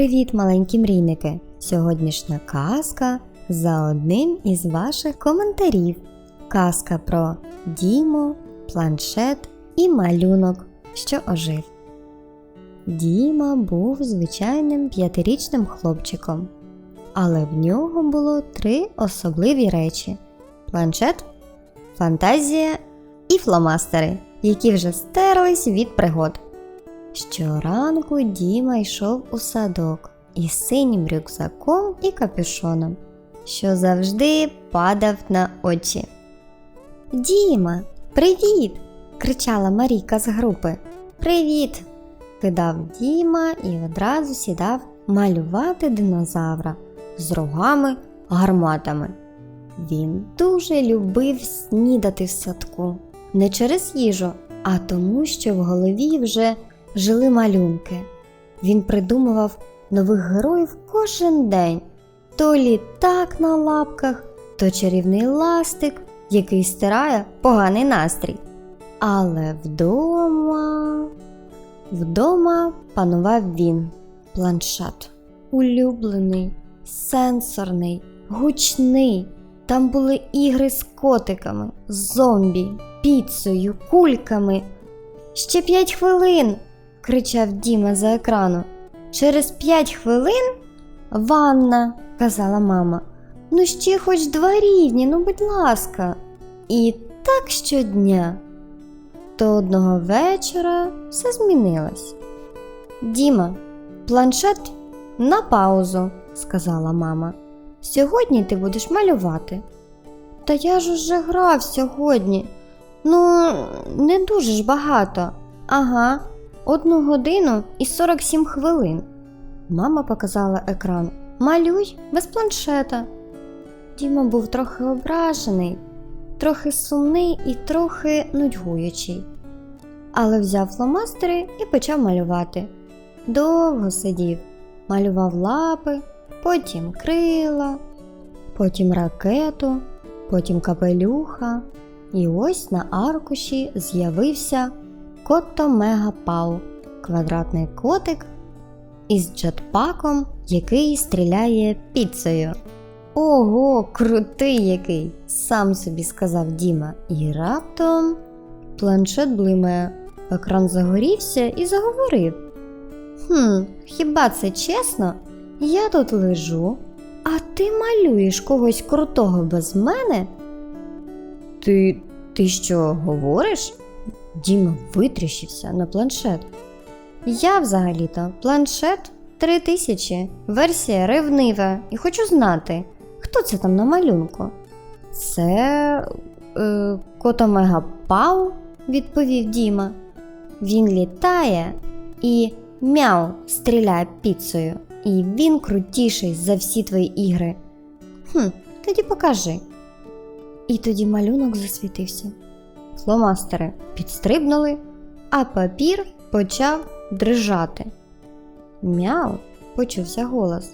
Привіт, маленькі мрійники! Сьогоднішня казка за одним із ваших коментарів. Казка про Діму, планшет і малюнок, що ожив. Діма був звичайним п'ятирічним хлопчиком, але в нього було три особливі речі: планшет, фантазія і фломастери, які вже стерлись від пригод. Щоранку Діма йшов у садок із синім рюкзаком і капюшоном, що завжди падав на очі. Діма, привіт! кричала Марійка з групи. Привіт! кидав Діма і одразу сідав малювати динозавра з рогами гарматами. Він дуже любив снідати в садку не через їжу, а тому, що в голові вже жили малюнки. Він придумував нових героїв кожен день: то літак на лапках, то чарівний ластик, який стирає поганий настрій. Але вдома, вдома панував він, планшет, улюблений, сенсорний, гучний. Там були ігри з котиками, зомбі, піцею, кульками. Ще п'ять хвилин, кричав Діма за екрану. Через п'ять хвилин ванна, казала мама. Ну ще хоч два рівні, ну будь ласка. І так щодня. То одного вечора все змінилось. Діма, планшет на паузу, сказала мама. Сьогодні ти будеш малювати. Та я ж уже грав сьогодні. Ну, не дуже ж багато. Ага, одну годину і 47 хвилин. Мама показала екран. Малюй без планшета. Діма був трохи ображений, трохи сумний і трохи нудьгуючий. Але взяв фломастери і почав малювати. Довго сидів, малював лапи, потім крила, потім ракету, потім капелюха. І ось на аркуші з'явився Котто Мегапау, квадратний котик із джетпаком, який стріляє піцею. Ого, крутий який! сам собі сказав Діма, і раптом планшет блимає, екран загорівся і заговорив. Хм, хіба це чесно? Я тут лежу, а ти малюєш когось крутого без мене? Ти ти що говориш? Діма витріщився на планшет. Я взагалі-то планшет 3000, версія ревнива, і хочу знати, хто це там на малюнку. Це е, Котомегапау, відповів Діма. Він літає і мяу стріляє піцею, і він крутіший за всі твої ігри. Хм, тоді покажи. І тоді малюнок засвітився. Фломастери підстрибнули, а папір почав дрижати. Мяу, почувся голос.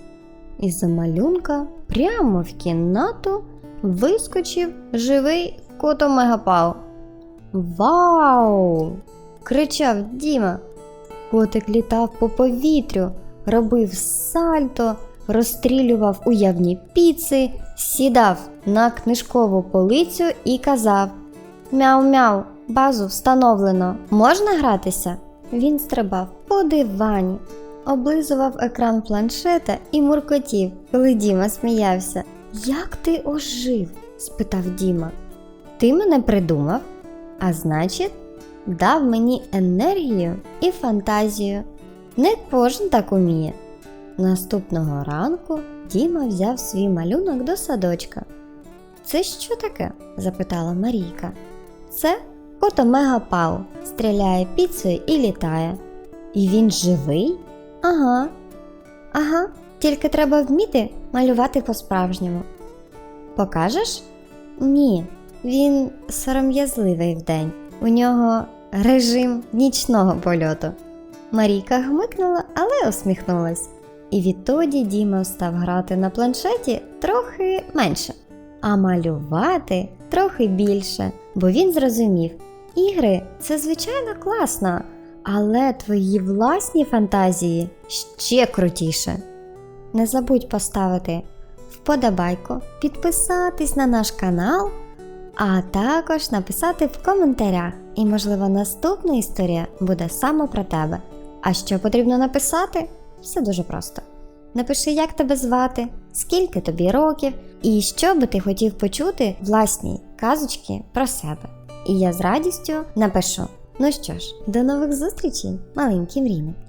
Із за малюнка прямо в кімнату вискочив живий котомегапау. Вау! кричав Діма. Котик літав по повітрю, робив сальто, розстрілював уявні піци, сідав на книжкову полицю і казав Мяу-мяу, базу встановлено. Можна гратися? Він стрибав по дивані, облизував екран планшета і муркотів, коли Діма сміявся. Як ти ожив? спитав Діма. Ти мене придумав, а значить, дав мені енергію і фантазію. Не кожен так уміє. Наступного ранку Діма взяв свій малюнок до садочка. Це що таке? запитала Марійка. Це кото Мегапау, стріляє піцею і літає. І він живий? Ага. Ага, тільки треба вміти малювати по-справжньому. Покажеш? Ні, він сором'язливий вдень. У нього режим нічного польоту. Марійка гмикнула, але усміхнулась. І відтоді Діма став грати на планшеті трохи менше, а малювати трохи більше, бо він зрозумів, ігри це звичайно класно, Але твої власні фантазії ще крутіше. Не забудь поставити вподобайку, підписатись на наш канал, а також написати в коментарях. І, можливо, наступна історія буде саме про тебе. А що потрібно написати? Все дуже просто. Напиши, як тебе звати, скільки тобі років, і що би ти хотів почути власній казочки про себе. І я з радістю напишу. Ну що ж, до нових зустрічей, маленькі мрійники!